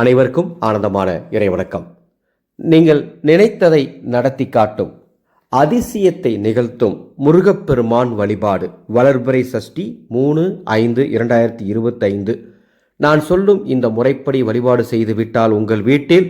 அனைவருக்கும் ஆனந்தமான இறைவணக்கம். நீங்கள் நினைத்ததை நடத்தி காட்டும் அதிசயத்தை நிகழ்த்தும் முருகப்பெருமான் வழிபாடு வளர்பிறை சஷ்டி மூணு ஐந்து இரண்டாயிரத்தி இருபத்தைந்து. நான் சொல்லும் இந்த முறைப்படி வழிபாடு செய்துவிட்டால் உங்கள் வீட்டில்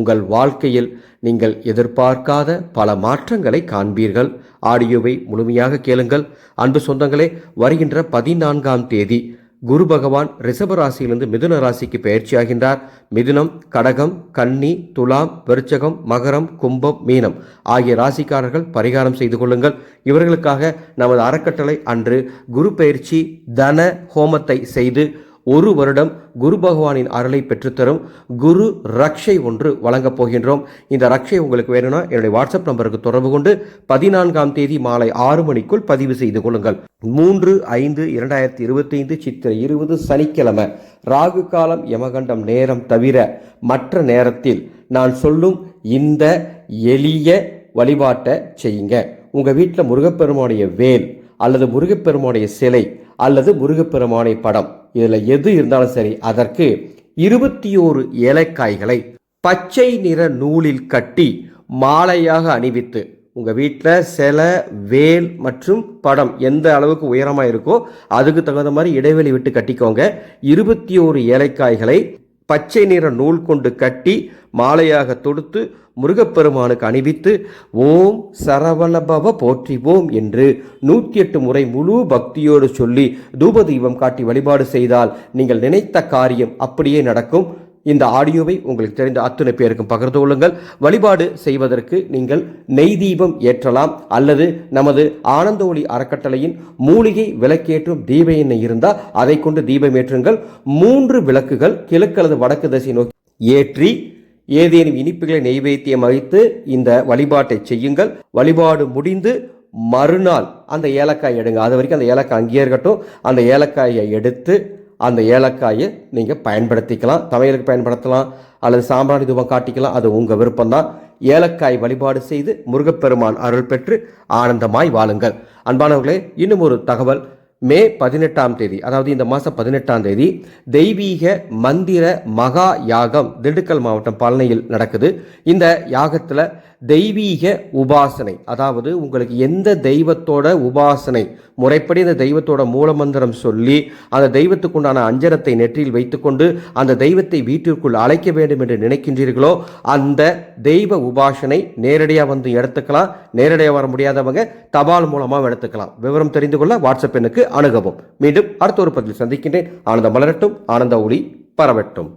உங்கள் வாழ்க்கையில் நீங்கள் எதிர்பார்க்காத பல மாற்றங்களை காண்பீர்கள். ஆடியோவை முழுமையாக கேளுங்கள். அன்பு சொந்தங்களே வருகின்ற பதினான்காம் தேதி குரு பகவான் ரிஷப ராசியிலிருந்து மிதுன ராசிக்கு பயிற்சியாகின்றார் மிதுனம் கடகம் கன்னி துலாம் விருச்சகம் மகரம் கும்பம் மீனம் ஆகிய ராசிக்காரர்கள் பரிகாரம் செய்து கொள்ளுங்கள். இவர்களுக்காக நமது அறக்கட்டளை அன்று குரு பயிற்சி தன ஹோமத்தை செய்து ஒரு வருடம் குரு பகவானின் அருளை பெற்றுத்தரும். குரு ரக்ஷை ஒன்று வழங்கப் போகின்றோம். இந்த ரக்ஷை உங்களுக்கு வேணும்னா என்னுடைய வாட்ஸ்அப் நம்பருக்கு தொடர்பு கொண்டு பதினான்காம் தேதி மாலை ஆறு மணிக்குள் பதிவு செய்து கொள்ளுங்கள். மூன்று ஐந்து இரண்டாயிரத்தி இருபத்தைந்து சித்திரை இருபது சனிக்கிழமை. ராகு காலம் யமகண்டம் நேரம் தவிர மற்ற நேரத்தில் நான் சொல்லும் இந்த எளிய வழிபாட்டை செய்யுங்க. உங்கள் வீட்டில் முருகப்பெருமானுடைய வேல் அல்லது முருகப்பெருமானுடைய சிலை அல்லது முருகப்பெருமானை படம் இதில் எது இருந்தாலும் சரி அதற்கு இருபத்தி ஓரு ஏலக்காய்களை பச்சை நிற நூலில் கட்டி மாலையாக அணிவித்து உங்கள் வீட்டில் சிலை வேல் மற்றும் படம் எந்த அளவுக்கு உயரமாக இருக்கோ அதுக்கு தகுந்த மாதிரி இடைவெளி விட்டு கட்டிக்கோங்க. இருபத்தி ஓரு ஏலக்காய்களை பச்சை நிற நூல் கொண்டு கட்டி மாலையாக தொடுத்து முருகப்பெருமானுக்கு அணிவித்து ஓம் சரவணபவ போற்றிவோம் என்று நூற்றி எட்டு முறை முழு பக்தியோடு சொல்லி தூப தீபம் காட்டி வழிபாடு செய்தால் நீங்கள் நினைத்த காரியம் அப்படியே நடக்கும். இந்த ஆடியோவை உங்களுக்கு தெரிந்த அத்துணை பேருக்கும் பகிர்ந்து கொள்ளுங்கள். வழிபாடு செய்வதற்கு நீங்கள் நெய் தீபம் ஏற்றலாம் அல்லது நமது ஆனந்த ஒளி அறக்கட்டளையின் மூலிகை விளக்கேற்றும் தீப எண்ணெய் இருந்தால் அதை கொண்டு தீபம் ஏற்றுங்கள். மூன்று விளக்குகள் கிழக்கு அல்லது வடக்கு திசை நோக்கி ஏற்றி ஏதேனும் இனிப்புகளை நெய்வேத்தியம் வைத்து இந்த வழிபாட்டை செய்யுங்கள். வழிபாடு முடிந்து மறுநாள் அந்த ஏலக்காய் எடுங்க. அது வரைக்கும் அந்த ஏலக்காய் அங்கேயே இருக்கட்டும். அந்த ஏலக்காயை எடுத்து அந்த ஏலக்காயை நீங்கள் பயன்படுத்திக்கலாம். சமையலுக்கு பயன்படுத்தலாம். அல்லது சாம்பிராணி தூபம் காட்டிக்கலாம். அது உங்கள் விருப்பம்தான். ஏலக்காய் வழிபாடு செய்து முருகப்பெருமான் அருள் பெற்று ஆனந்தமாய் வாழுங்கள். அன்பானவர்களே இன்னும் ஒரு தகவல். மே பதினெட்டாம் தேதி அதாவது இந்த மாதம் பதினெட்டாம் தேதி தெய்வீக மந்திர மகா யாகம் திண்டுக்கல் மாவட்டம் பழனியில் நடக்குது. இந்த யாகத்தில் தெய்வீக உபாசனை. அதாவது உங்களுக்கு எந்த தெய்வத்தோட உபாசனை முறைப்படி அந்த தெய்வத்தோட மூலமந்திரம் சொல்லி அந்த தெய்வத்துக்குண்டான அஞ்சனத்தை நெற்றியில் வைத்துக்கொண்டு அந்த தெய்வத்தை வீட்டிற்குள் அழைக்க வேண்டும் என்று நினைக்கின்றீர்களோ அந்த தெய்வ உபாசனை நேரடியாக வந்து எடுத்துக்கலாம். நேரடியாக வர முடியாதவங்க தபால் மூலமாக எடுத்துக்கலாம். விவரம் தெரிந்து கொள்ள வாட்ஸ்அப் எண்ணுக்கு அணுகவும். மீண்டும் அடுத்த ஒரு பதில் சந்திக்கின்றேன். ஆனந்த மலரட்டும் ஆனந்த ஒளி பரவட்டும்.